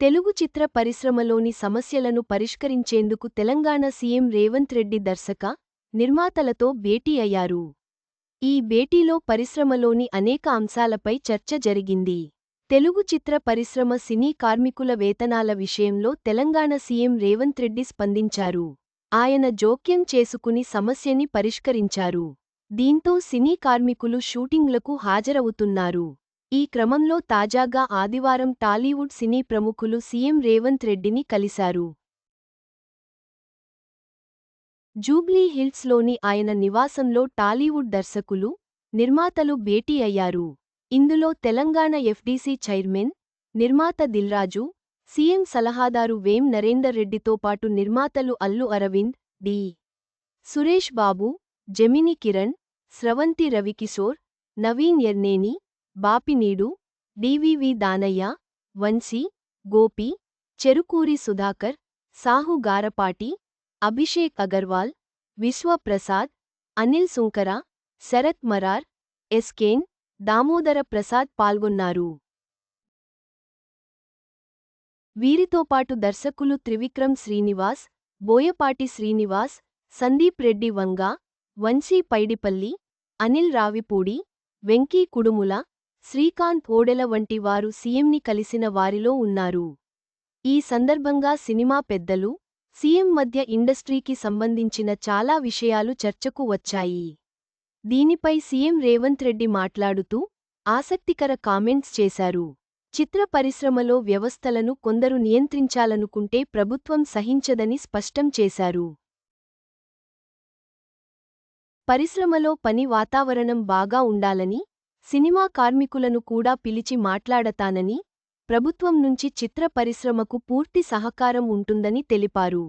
తెలుగు చిత్ర పరిశ్రమలోని సమస్యలను పరిష్కరించేందుకు తెలంగాణ సీఎం రేవంత్ రెడ్డి దర్శక నిర్మాతలతో భేటీ అయ్యారు. ఈ భేటీలో పరిశ్రమలోని అనేక అంశాలపై చర్చ జరిగింది. తెలుగు చిత్ర పరిశ్రమ సినీ కార్మికుల వేతనాల విషయంలో తెలంగాణ సీఎం రేవంత్ రెడ్డి స్పందించారు. ఆయన జోక్యం చేసుకుని సమస్యని పరిష్కరించారు. దీంతో సినీ కార్మికులు షూటింగ్లకు హాజరవుతున్నారు. ఈ క్రమంలో తాజాగా ఆదివారం టాలీవుడ్ సినీ ప్రముఖులు సీఎం రేవంత్ రెడ్డిని కలిశారు. జూబ్లీ హిల్స్లోని ఆయన నివాసంలో టాలీవుడ్ దర్శకులు నిర్మాతలు భేటీ అయ్యారు. ఇందులో తెలంగాణ ఎఫ్డీసీ చైర్మన్ నిర్మాత దిల్రాజు సీఎం సలహాదారు వేం నరేందర్ రెడ్డితో పాటు నిర్మాతలు Allu Aravind D. Suresh Babu Gemini Kiran Sravanthi Ravikishore Naveen Yerneni Bapineedu DVV Danayya Vamsi Gopi Cherukuri Sudhakar Sahu Garapati Abhishek Agarwal Vishwaprasad Anil Sunkara Sharath Marar SKN Damodara Prasad పాల్గొన్నారు. వీరితో పాటు దర్శకులు త్రివిక్రమ్ శ్రీనివాస్ బోయపాటి శ్రీనివాస్ సందీప్ రెడ్డి వంగ వంశీ పైడిపల్లి అనిల్ రావిపూడి వెంకీ కుడుముల శ్రీకాంత్ ఓడెల వంటి వారు సీఎంని కలిసిన వారిలో ఉన్నారు. ఈ సందర్భంగా సినిమా పెద్దలు సీఎం మధ్య ఇండస్ట్రీకి సంబంధించిన చాలా విషయాలు చర్చకు వచ్చాయి. దీనిపై సీఎం రేవంత్ రెడ్డి మాట్లాడుతూ ఆసక్తికర కామెంట్స్ చేశారు. చిత్ర పరిశ్రమలో వ్యవస్థలను కొందరు నియంత్రించాలనుకుంటే ప్రభుత్వం సహించదని స్పష్టం చేశారు. పరిశ్రమలో పని వాతావరణం బాగా ఉండాలని సినిమా కార్మికులను కూడా పిలిచి మాట్లాడతానని ప్రభుత్వం నుంచి చిత్ర పరిశ్రమకు పూర్తి సహకారం ఉంటుందని తెలిపారు.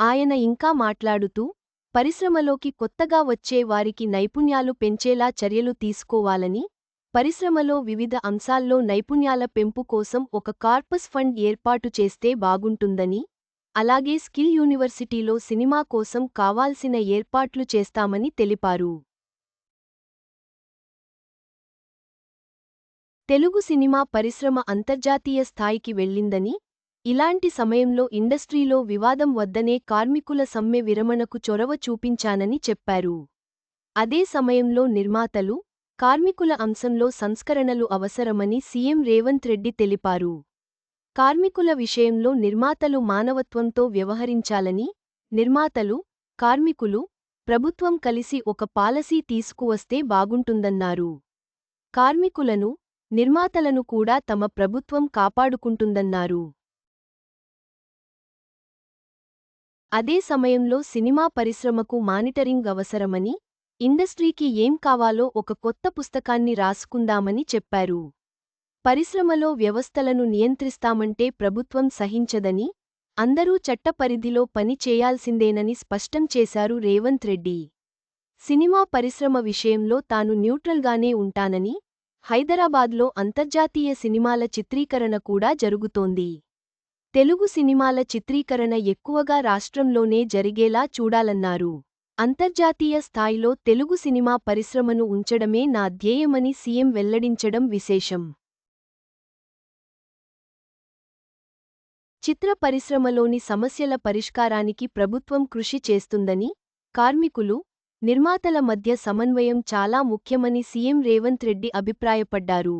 ఆయన ఇంకా మాట్లాడుతూ పరిశ్రమలోకి కొత్తగా వచ్చే వారికి నైపుణ్యాలు పెంచేలా చర్యలు తీసుకోవాలని పరిశ్రమలో వివిధ అంశాల్లో నైపుణ్యాల పెంపు కోసం ఒక కార్పస్ ఫండ్ ఏర్పాటు చేస్తే బాగుంటుందని అలాగే స్కిల్ యూనివర్సిటీలో సినిమా కోసం కావాల్సిన ఏర్పాట్లు చేస్తామని తెలిపారు. తెలుగు సినిమా పరిశ్రమ అంతర్జాతీయ స్థాయికి వెళ్ళిందని ఇలాంటి సమయంలో ఇండస్ట్రీలో వివాదం వద్దనే కార్మికుల సమ్మె విరమణకు చొరవ చూపించానని చెప్పారు. అదే సమయంలో నిర్మాతలు కార్మికుల అంశంలో సంస్కరణలు అవసరమని సీఎం రేవంత్ రెడ్డి తెలిపారు. కార్మికుల విషయంలో నిర్మాతలు మానవత్వంతో వ్యవహరించాలని నిర్మాతలు కార్మికులు ప్రభుత్వం కలిసి ఒక పాలసీ తీసుకువస్తే బాగుంటుందన్నారు. కార్మికులను నిర్మాతలను కూడా తమ ప్రభుత్వం కాపాడుకుంటుందన్నారు. అదే సమయంలో సినిమా పరిశ్రమకు మానిటరింగ్ అవసరమని ఇండస్ట్రీకి ఏం కావాలో ఒక కొత్త పుస్తకాన్ని రాసుకుందామని చెప్పారు. పరిశ్రమలో వ్యవస్థలను నియంత్రిస్తామంటే ప్రభుత్వం సహించదని అందరూ చట్టపరిధిలో పని చేయాల్సిందేనని స్పష్టం చేశారు రేవంత్ రెడ్డి. సినిమా పరిశ్రమ విషయంలో తాను న్యూట్రల్గానే ఉంటానని హైదరాబాద్లో అంతర్జాతీయ సినిమాల చిత్రీకరణ కూడా జరుగుతోంది. తెలుగు సినిమాల చిత్రీకరణ ఎక్కువగా రాష్ట్రంలోనే జరిగేలా చూడాలన్నారు. అంతర్జాతీయ స్థాయిలో తెలుగు సినిమా పరిశ్రమను ఉంచడమే నా ధ్యేయమని సీఎం వెల్లడించడం విశేషం. చిత్ర పరిశ్రమలోని సమస్యల పరిష్కారానికి ప్రభుత్వం కృషి చేస్తుందని కార్మికులు నిర్మాతల మధ్య సమన్వయం చాలా ముఖ్యమని సీఎం రేవంత్ రెడ్డి అభిప్రాయపడ్డారు.